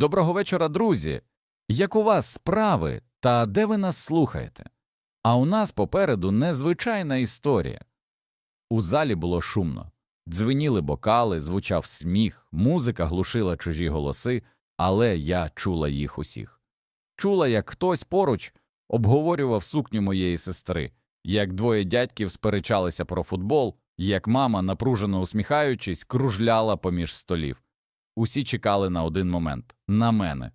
Доброго вечора, друзі! Як у вас справи та де ви нас слухаєте? А у нас попереду незвичайна історія. У залі було шумно. Дзвеніли бокали, звучав сміх, музика глушила чужі голоси, але я чула їх усіх. Чула, як хтось поруч обговорював сукню моєї сестри, як двоє дядьків сперечалися про футбол, як мама, напружено усміхаючись, кружляла поміж столів. Усі чекали на один момент на мене.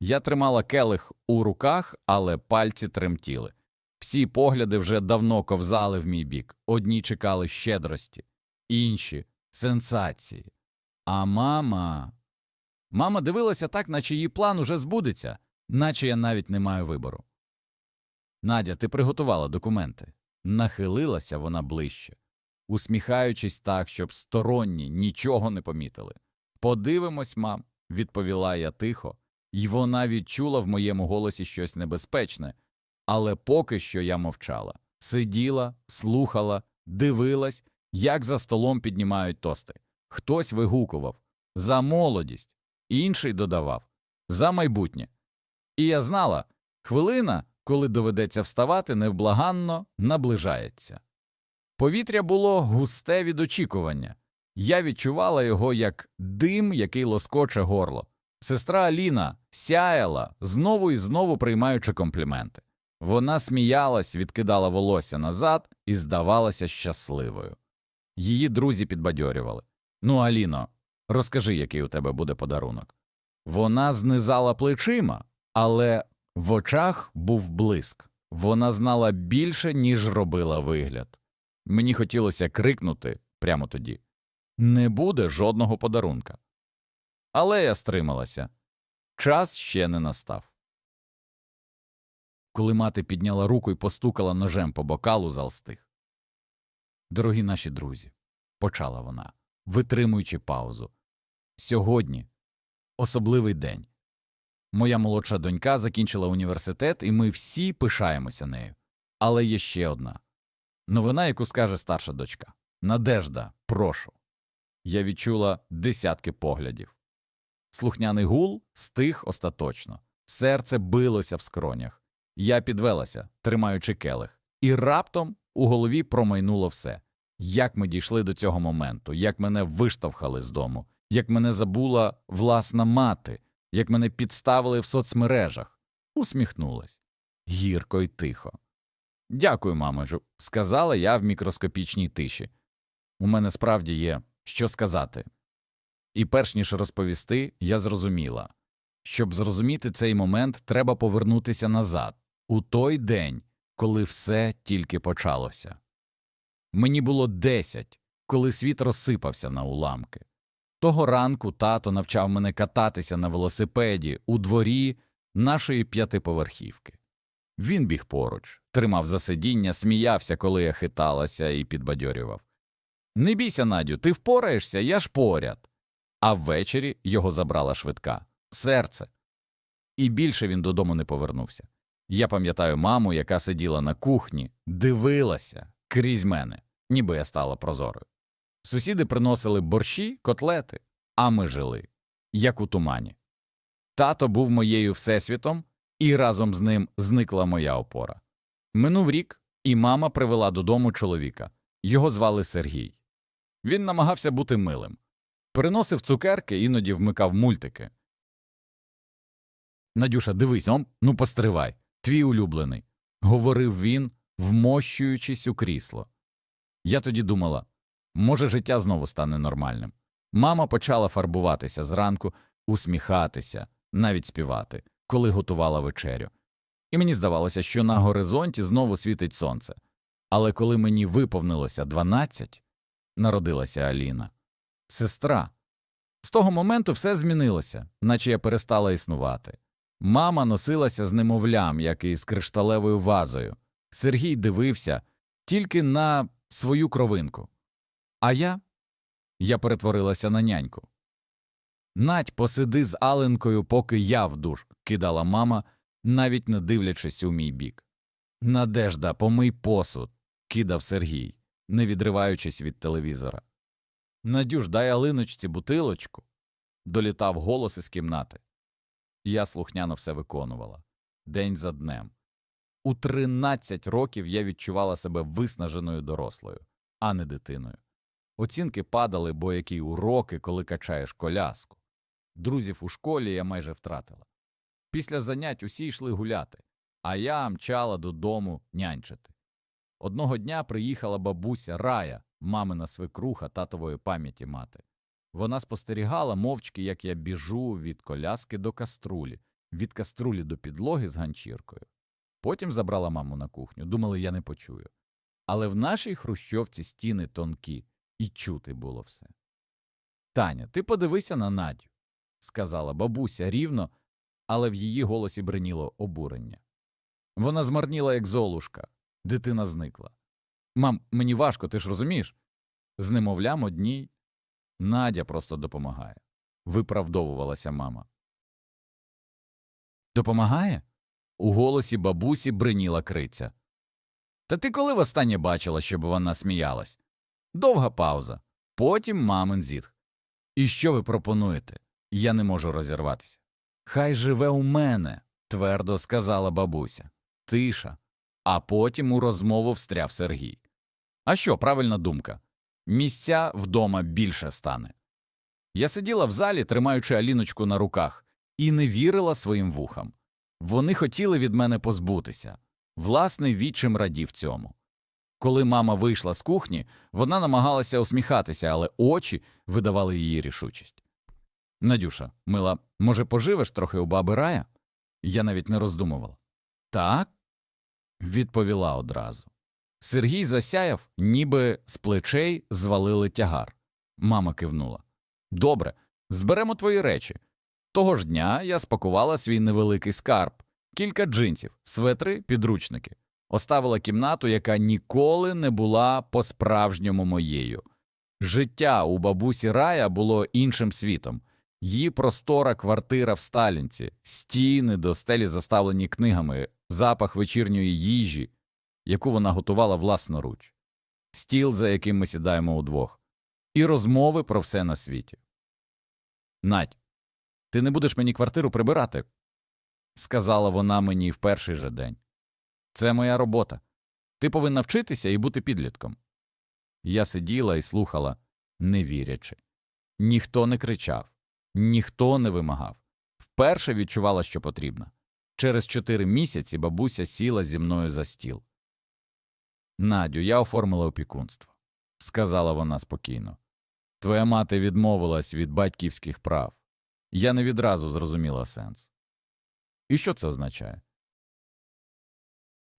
Я тримала келих у руках, але пальці тремтіли. Всі погляди вже давно ковзали в мій бік. Одні чекали щедрості, інші сенсації. А мама. Мама дивилася так, наче її план уже збудеться, наче я навіть не маю вибору. Надя, ти приготувала документи. Нахилилася вона ближче, усміхаючись так, щоб сторонні нічого не помітили. Подивимось, мам, відповіла я тихо, і вона відчула в моєму голосі щось небезпечне, але поки що я мовчала, сиділа, слухала, дивилась, як за столом піднімають тости. Хтось вигукував за молодість, інший додавав за майбутнє. І я знала, хвилина, коли доведеться вставати, невблаганно наближається. Повітря було густе від очікування. Я відчувала його як дим, який лоскоче горло. Сестра Аліна сяяла, знову і знову приймаючи компліменти. Вона сміялась, відкидала волосся назад і здавалася щасливою. Її друзі підбадьорювали Ну, Аліно, розкажи, який у тебе буде подарунок. Вона знизала плечима, але в очах був блиск. Вона знала більше, ніж робила вигляд. Мені хотілося крикнути прямо тоді не буде жодного подарунка. Але я стрималася. Час ще не настав. Коли мати підняла руку і постукала ножем по бокалу, зал стих. Дорогі наші друзі, почала вона, витримуючи паузу. Сьогодні особливий день. Моя молодша донька закінчила університет, і ми всі пишаємося нею. Але є ще одна новина, яку скаже старша дочка. Надежда, прошу. Я відчула десятки поглядів. Слухняний гул стих остаточно, серце билося в скронях. Я підвелася, тримаючи келих, і раптом у голові промайнуло все як ми дійшли до цього моменту, як мене виштовхали з дому, як мене забула власна мати, як мене підставили в соцмережах. Усміхнулась гірко й тихо. Дякую, мамежу, сказала я в мікроскопічній тиші. У мене справді є що сказати. І перш ніж розповісти, я зрозуміла щоб зрозуміти цей момент, треба повернутися назад, у той день, коли все тільки почалося. Мені було десять, коли світ розсипався на уламки. Того ранку тато навчав мене кататися на велосипеді у дворі нашої п'ятиповерхівки. Він біг поруч, тримав за сидіння, сміявся, коли я хиталася, і підбадьорював. Не бійся, Надю, ти впораєшся, я ж поряд. А ввечері його забрала швидка серце. І більше він додому не повернувся. Я пам'ятаю маму, яка сиділа на кухні, дивилася крізь мене, ніби я стала прозорою. Сусіди приносили борщі, котлети, а ми жили, як у тумані. Тато був моєю всесвітом, і разом з ним зникла моя опора. Минув рік, і мама привела додому чоловіка. Його звали Сергій. Він намагався бути милим, приносив цукерки, іноді вмикав мультики. Надюша, дивись, он, ну постривай, твій улюблений, говорив він, вмощуючись у крісло. Я тоді думала може, життя знову стане нормальним. Мама почала фарбуватися зранку, усміхатися, навіть співати, коли готувала вечерю. І мені здавалося, що на горизонті знову світить сонце. Але коли мені виповнилося дванадцять, народилася Аліна, сестра. З того моменту все змінилося, наче я перестала існувати. Мама носилася з немовлям, як і з кришталевою вазою. Сергій дивився тільки на свою кровинку. А я? Я перетворилася на няньку. Надь, посиди з Аленкою, поки я в душ, кидала мама, навіть не дивлячись у мій бік. Надежда, помий посуд, кидав Сергій, не відриваючись від телевізора. Надюш, дай Алиночці бутилочку. долітав голос із кімнати. Я слухняно все виконувала. День за днем. У 13 років я відчувала себе виснаженою дорослою, а не дитиною. Оцінки падали, бо які уроки, коли качаєш коляску. Друзів у школі я майже втратила. Після занять усі йшли гуляти, а я мчала додому нянчити. Одного дня приїхала бабуся Рая, мамина свекруха татової пам'яті мати. Вона спостерігала мовчки, як я біжу від коляски до каструлі, від каструлі до підлоги з ганчіркою. Потім забрала маму на кухню, думали, я не почую. Але в нашій хрущовці стіни тонкі, і чути було все. Таня, ти подивися на Надю, сказала бабуся рівно, але в її голосі бриніло обурення. Вона змарніла, як золушка. Дитина зникла. Мам, мені важко, ти ж розумієш? З немовлям одній. Надя просто допомагає. Виправдовувалася мама. Допомагає? У голосі бабусі бриніла криця. Та ти коли востаннє бачила, щоб вона сміялась? Довга пауза. Потім мамин зітх. І що ви пропонуєте? Я не можу розірватися. Хай живе у мене, твердо сказала бабуся. Тиша. А потім у розмову встряв Сергій. А що, правильна думка? Місця вдома більше стане. Я сиділа в залі, тримаючи Аліночку на руках, і не вірила своїм вухам. Вони хотіли від мене позбутися. Власний відчим радів цьому. Коли мама вийшла з кухні, вона намагалася усміхатися, але очі видавали її рішучість. Надюша, мила, може, поживеш трохи у баби рая? Я навіть не роздумувала. Так, відповіла одразу. Сергій засяяв, ніби з плечей звалили тягар. Мама кивнула. Добре, зберемо твої речі. Того ж дня я спакувала свій невеликий скарб, кілька джинсів, светри, підручники. Оставила кімнату, яка ніколи не була по-справжньому моєю. Життя у бабусі Рая було іншим світом. Її простора квартира в Сталінці, стіни до стелі заставлені книгами, запах вечірньої їжі, яку вона готувала власноруч, стіл, за яким ми сідаємо удвох, і розмови про все на світі. Надь, ти не будеш мені квартиру прибирати, сказала вона мені в перший же день. Це моя робота. Ти повинна вчитися і бути підлітком. Я сиділа і слухала, не вірячи. Ніхто не кричав, ніхто не вимагав. Вперше відчувала, що потрібно. Через чотири місяці бабуся сіла зі мною за стіл. Надю, я оформила опікунство, сказала вона спокійно. Твоя мати відмовилась від батьківських прав. Я не відразу зрозуміла сенс. І що це означає?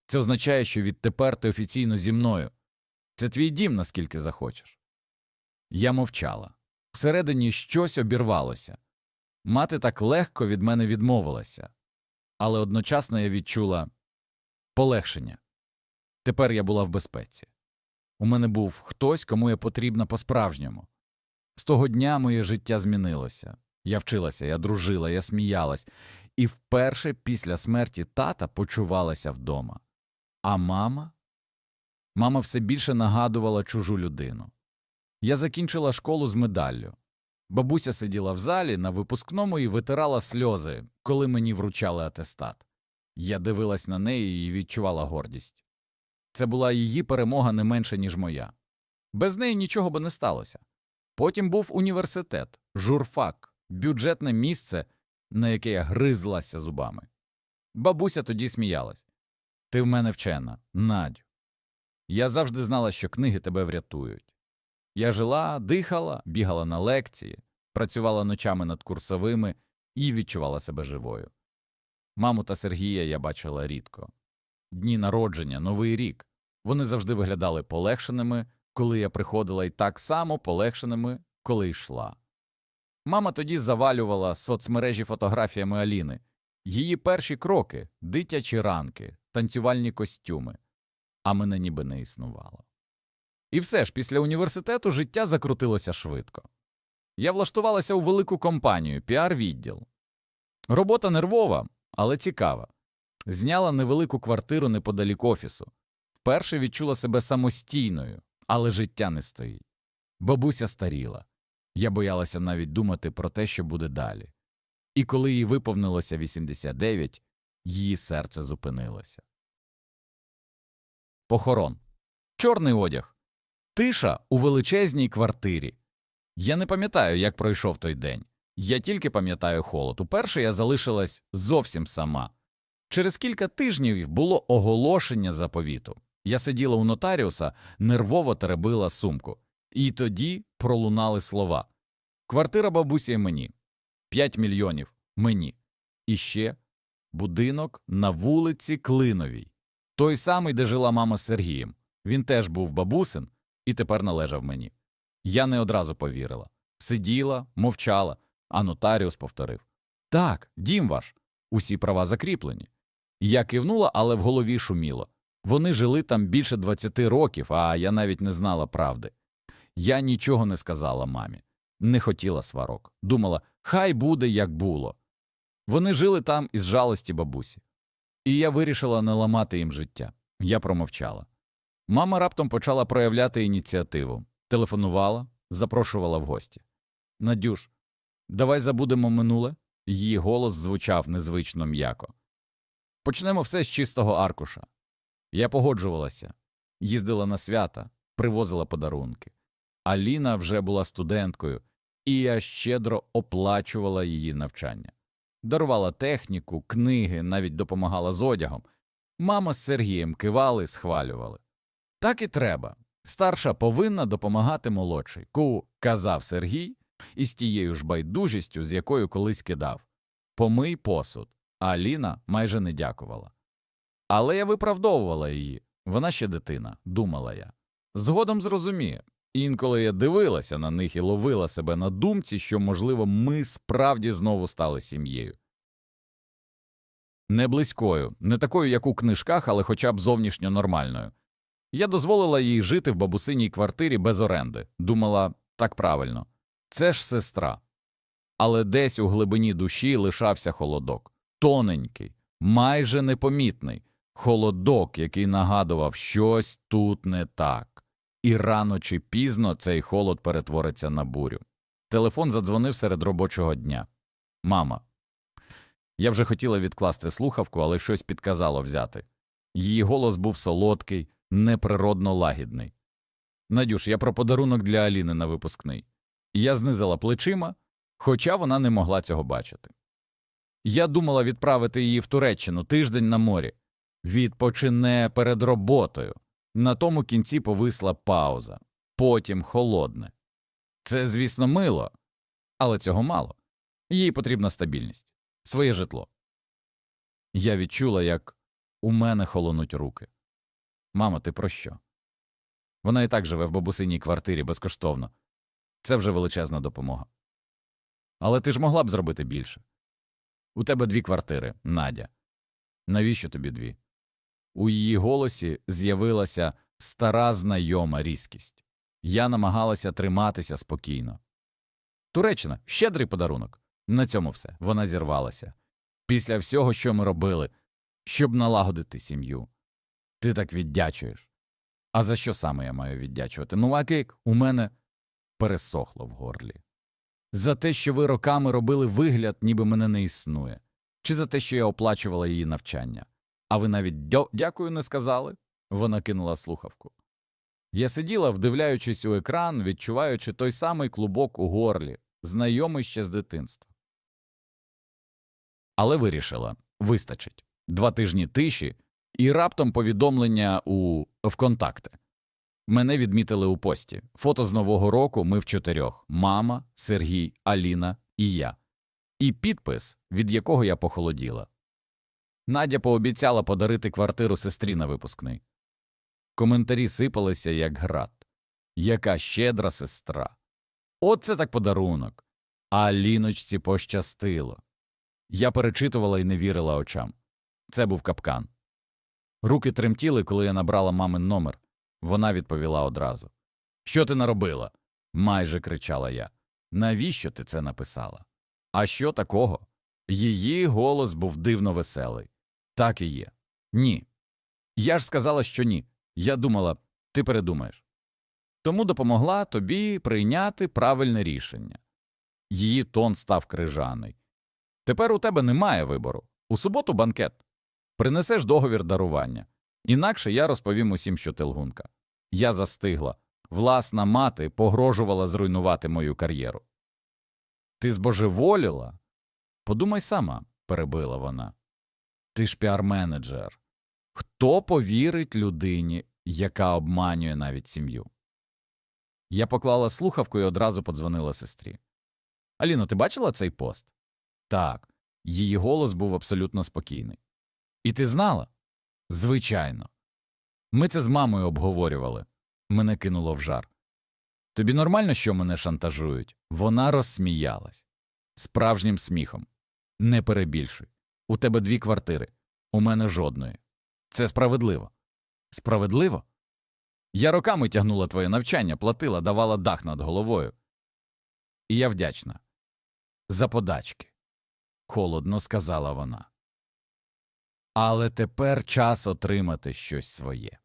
Це означає, що відтепер ти офіційно зі мною. Це твій дім, наскільки захочеш. Я мовчала. Всередині щось обірвалося. Мати так легко від мене відмовилася, але одночасно я відчула полегшення. Тепер я була в безпеці. У мене був хтось, кому я потрібна по-справжньому. З того дня моє життя змінилося. Я вчилася, я дружила, я сміялась, і вперше після смерті тата почувалася вдома. А мама? Мама все більше нагадувала чужу людину. Я закінчила школу з медаллю. Бабуся сиділа в залі на випускному і витирала сльози, коли мені вручали атестат. Я дивилась на неї і відчувала гордість. Це була її перемога не менше, ніж моя. Без неї нічого би не сталося. Потім був університет, журфак, бюджетне місце, на яке я гризлася зубами. Бабуся тоді сміялась. Ти в мене вчена, Надю. Я завжди знала, що книги тебе врятують. Я жила, дихала, бігала на лекції, працювала ночами над курсовими і відчувала себе живою. Маму та Сергія я бачила рідко. Дні народження, новий рік. Вони завжди виглядали полегшеними, коли я приходила, і так само полегшеними, коли йшла. Мама тоді завалювала соцмережі фотографіями Аліни, її перші кроки, дитячі ранки, танцювальні костюми, а мене ніби не існувало. І все ж після університету життя закрутилося швидко. Я влаштувалася у велику компанію, піар-відділ. Робота нервова, але цікава. Зняла невелику квартиру неподалік офісу. Вперше відчула себе самостійною, але життя не стоїть. Бабуся старіла. Я боялася навіть думати про те, що буде далі. І коли їй виповнилося 89, її серце зупинилося. Похорон. Чорний одяг. Тиша у величезній квартирі. Я не пам'ятаю, як пройшов той день. Я тільки пам'ятаю холод. Уперше я залишилась зовсім сама. Через кілька тижнів було оголошення заповіту. Я сиділа у нотаріуса, нервово теребила сумку. І тоді пролунали слова Квартира бабусі мені. П'ять мільйонів мені. І ще будинок на вулиці Клиновій. Той самий, де жила мама з Сергієм. Він теж був бабусин і тепер належав мені. Я не одразу повірила. Сиділа, мовчала, а нотаріус повторив Так, дім ваш, усі права закріплені. Я кивнула, але в голові шуміло. Вони жили там більше 20 років, а я навіть не знала правди. Я нічого не сказала мамі, не хотіла сварок. Думала, хай буде, як було. Вони жили там із жалості бабусі. І я вирішила не ламати їм життя. Я промовчала. Мама раптом почала проявляти ініціативу, телефонувала, запрошувала в гості. Надюш, давай забудемо минуле. Її голос звучав незвично м'яко. Почнемо все з чистого аркуша. Я погоджувалася, їздила на свята, привозила подарунки. Аліна вже була студенткою, і я щедро оплачувала її навчання. Дарувала техніку, книги, навіть допомагала з одягом. Мама з Сергієм кивали, схвалювали. Так і треба. Старша повинна допомагати молодшій, ку, казав Сергій, із тією ж байдужістю, з якою колись кидав. Помий посуд, а Аліна майже не дякувала. Але я виправдовувала її. Вона ще дитина, думала я. Згодом зрозуміє. Інколи я дивилася на них і ловила себе на думці, що, можливо, ми справді знову стали сім'єю. Не близькою, не такою, як у книжках, але хоча б зовнішньо нормальною. Я дозволила їй жити в бабусиній квартирі без оренди. Думала, так правильно. Це ж сестра. Але десь у глибині душі лишався холодок. Тоненький, майже непомітний. Холодок, який нагадував, щось тут не так. І рано чи пізно цей холод перетвориться на бурю. Телефон задзвонив серед робочого дня. Мама. Я вже хотіла відкласти слухавку, але щось підказало взяти. Її голос був солодкий, неприродно лагідний. Надюш, я про подарунок для Аліни на випускний. Я знизила плечима, хоча вона не могла цього бачити. Я думала відправити її в Туреччину тиждень на морі. Відпочине перед роботою. На тому кінці повисла пауза, потім холодне. Це, звісно, мило, але цього мало. Їй потрібна стабільність, своє житло. Я відчула, як у мене холонуть руки. Мамо, ти про що? Вона і так живе в бабусиній квартирі безкоштовно. Це вже величезна допомога. Але ти ж могла б зробити більше. У тебе дві квартири, Надя. Навіщо тобі дві? У її голосі з'явилася стара знайома різкість. Я намагалася триматися спокійно. Туреччина щедрий подарунок. На цьому все. Вона зірвалася. Після всього, що ми робили, щоб налагодити сім'ю. Ти так віддячуєш. А за що саме я маю віддячувати? Ну, а у мене пересохло в горлі. За те, що ви роками робили вигляд, ніби мене не існує, чи за те, що я оплачувала її навчання. А ви навіть дя- дякую не сказали? Вона кинула слухавку. Я сиділа, вдивляючись у екран, відчуваючи той самий клубок у горлі, знайомий ще з дитинства. Але вирішила вистачить два тижні тиші і раптом повідомлення у ВКонтакте. Мене відмітили у пості. Фото з Нового року ми в чотирьох мама, Сергій, Аліна і я. І підпис, від якого я похолоділа. Надя пообіцяла подарити квартиру сестрі на випускний. Коментарі сипалися, як град. Яка щедра сестра. Оце так подарунок. А Аліночці пощастило. Я перечитувала і не вірила очам. Це був капкан. Руки тремтіли, коли я набрала мамин номер. Вона відповіла одразу. Що ти наробила? майже кричала я. Навіщо ти це написала? А що такого? Її голос був дивно веселий. Так і є. Ні. Я ж сказала, що ні. Я думала, ти передумаєш. Тому допомогла тобі прийняти правильне рішення. Її тон став крижаний. Тепер у тебе немає вибору. У суботу банкет. Принесеш договір дарування. Інакше я розповім усім, що ти лгунка. Я застигла. Власна мати погрожувала зруйнувати мою кар'єру. Ти збожеволіла? Подумай сама, перебила вона. Ти ж піар-менеджер. Хто повірить людині, яка обманює навіть сім'ю? Я поклала слухавку і одразу подзвонила сестрі. Аліно, ти бачила цей пост? Так. Її голос був абсолютно спокійний. І ти знала? Звичайно. Ми це з мамою обговорювали. Мене кинуло в жар. Тобі нормально, що мене шантажують? Вона розсміялась. Справжнім сміхом. Не перебільшуй. У тебе дві квартири, у мене жодної. Це справедливо. Справедливо? Я роками тягнула твоє навчання, платила, давала дах над головою. І я вдячна. За подачки. Холодно сказала вона. Але тепер час отримати щось своє.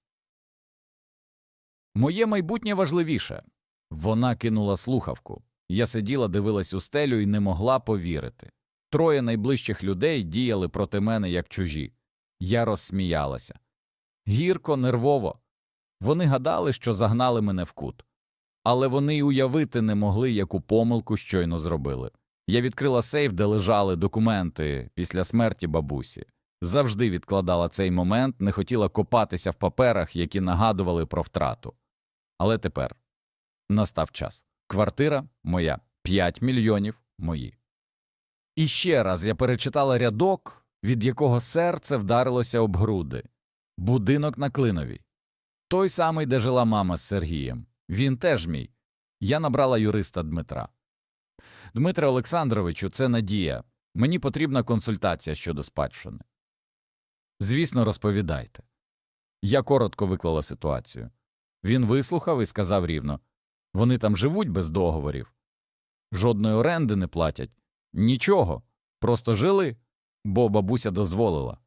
Моє майбутнє важливіше. Вона кинула слухавку. Я сиділа, дивилась у стелю і не могла повірити. Троє найближчих людей діяли проти мене як чужі. Я розсміялася. Гірко, нервово. Вони гадали, що загнали мене в кут. Але вони й уявити не могли, яку помилку щойно зробили. Я відкрила сейф, де лежали документи після смерті бабусі. Завжди відкладала цей момент, не хотіла копатися в паперах, які нагадували про втрату. Але тепер настав час. Квартира моя, 5 мільйонів мої. І ще раз я перечитала рядок, від якого серце вдарилося об груди. Будинок на Клиновій. Той самий, де жила мама з Сергієм. Він теж мій. Я набрала юриста Дмитра. Дмитре Олександровичу, це надія. Мені потрібна консультація щодо спадщини. Звісно, розповідайте. Я коротко виклала ситуацію. Він вислухав і сказав рівно вони там живуть без договорів, жодної оренди не платять, нічого, просто жили, бо бабуся дозволила.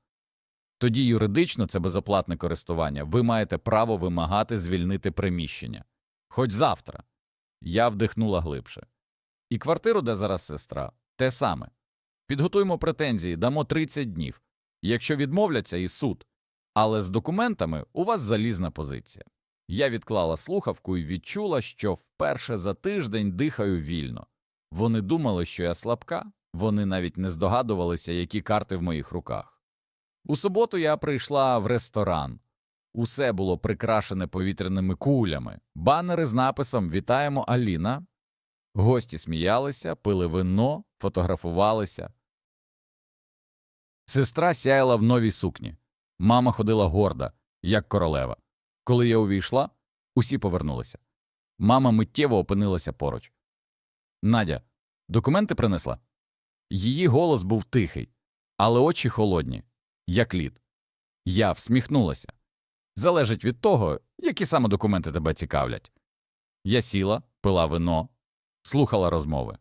Тоді юридично це безоплатне користування, ви маєте право вимагати звільнити приміщення. Хоч завтра. Я вдихнула глибше. І квартиру, де зараз сестра, те саме. Підготуємо претензії, дамо 30 днів. Якщо відмовляться, і суд. Але з документами у вас залізна позиція. Я відклала слухавку і відчула, що вперше за тиждень дихаю вільно. Вони думали, що я слабка, вони навіть не здогадувалися, які карти в моїх руках. У суботу я прийшла в ресторан. Усе було прикрашене повітряними кулями, банери з написом Вітаємо Аліна. Гості сміялися, пили вино, фотографувалися. Сестра сяяла в новій сукні. Мама ходила горда, як королева. Коли я увійшла, усі повернулися. Мама миттєво опинилася поруч. Надя, документи принесла? Її голос був тихий, але очі холодні, як лід. Я всміхнулася. Залежить від того, які саме документи тебе цікавлять. Я сіла, пила вино, слухала розмови.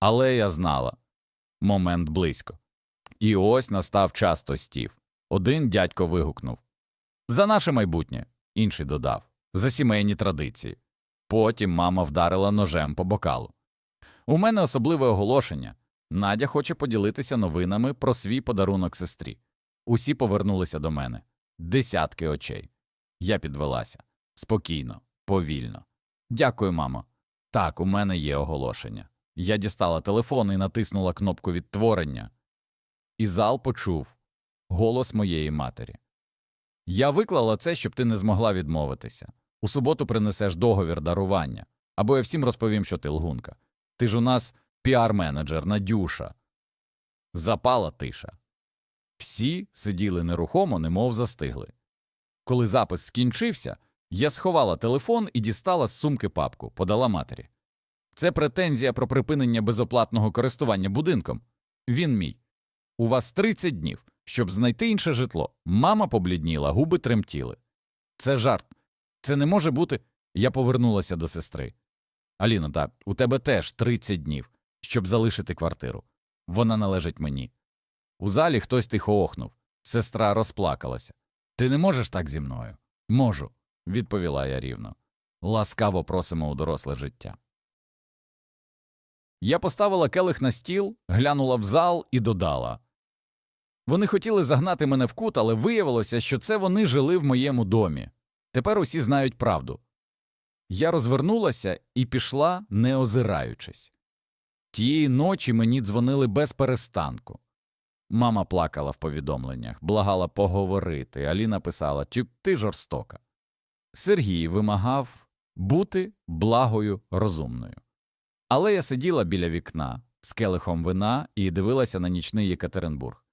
Але я знала момент близько. І ось настав час тостів. Один дядько вигукнув За наше майбутнє. Інший додав За сімейні традиції. Потім мама вдарила ножем по бокалу. У мене особливе оголошення. Надя хоче поділитися новинами про свій подарунок сестрі. Усі повернулися до мене. Десятки очей. Я підвелася. Спокійно, повільно. Дякую, мамо. Так, у мене є оголошення. Я дістала телефон і натиснула кнопку відтворення. І зал почув голос моєї матері. Я виклала це, щоб ти не змогла відмовитися. У суботу принесеш договір дарування, або я всім розповім, що ти лгунка. Ти ж у нас піар-менеджер, Надюша. Запала тиша. Всі сиділи нерухомо, немов застигли. Коли запис скінчився, я сховала телефон і дістала з сумки папку, подала матері. Це претензія про припинення безоплатного користування будинком. Він мій. У вас 30 днів, щоб знайти інше житло. Мама поблідніла, губи тремтіли. Це жарт. Це не може бути. Я повернулася до сестри. Аліно, та у тебе теж 30 днів, щоб залишити квартиру. Вона належить мені. У залі хтось тихо охнув. Сестра розплакалася. Ти не можеш так зі мною? Можу, відповіла я рівно. Ласкаво просимо у доросле життя. Я поставила келих на стіл, глянула в зал і додала. Вони хотіли загнати мене в кут, але виявилося, що це вони жили в моєму домі. Тепер усі знають правду. Я розвернулася і пішла, не озираючись. Тієї ночі мені дзвонили без перестанку. Мама плакала в повідомленнях, благала поговорити. Аліна писала «Тю, ти жорстока. Сергій вимагав бути благою розумною. Але я сиділа біля вікна з келихом вина і дивилася на нічний Єкатеринбург.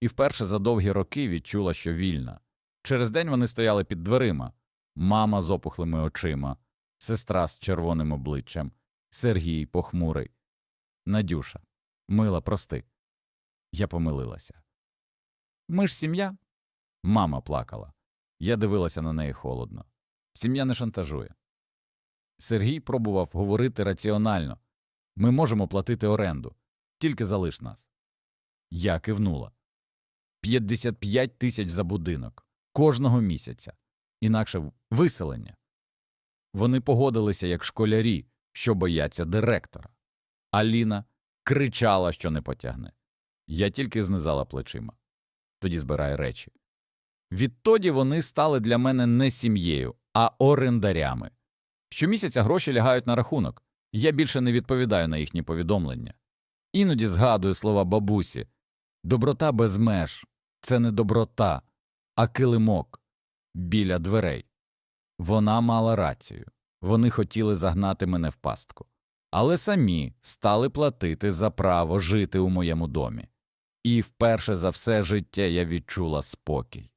І вперше за довгі роки відчула, що вільна. Через день вони стояли під дверима мама з опухлими очима, сестра з червоним обличчям, Сергій похмурий. Надюша, мила, прости. Я помилилася. Ми ж сім'я. Мама плакала. Я дивилася на неї холодно. Сім'я не шантажує. Сергій пробував говорити раціонально ми можемо платити оренду, тільки залиш нас. Я кивнула 55 тисяч за будинок кожного місяця, інакше виселення. Вони погодилися як школярі, що бояться директора. Аліна кричала, що не потягне. Я тільки знизала плечима. Тоді збирай речі. Відтоді вони стали для мене не сім'єю, а орендарями. Щомісяця гроші лягають на рахунок. Я більше не відповідаю на їхні повідомлення. Іноді згадую слова бабусі доброта без меж це не доброта, а килимок біля дверей. Вона мала рацію. Вони хотіли загнати мене в пастку, але самі стали платити за право жити у моєму домі. І вперше за все життя я відчула спокій.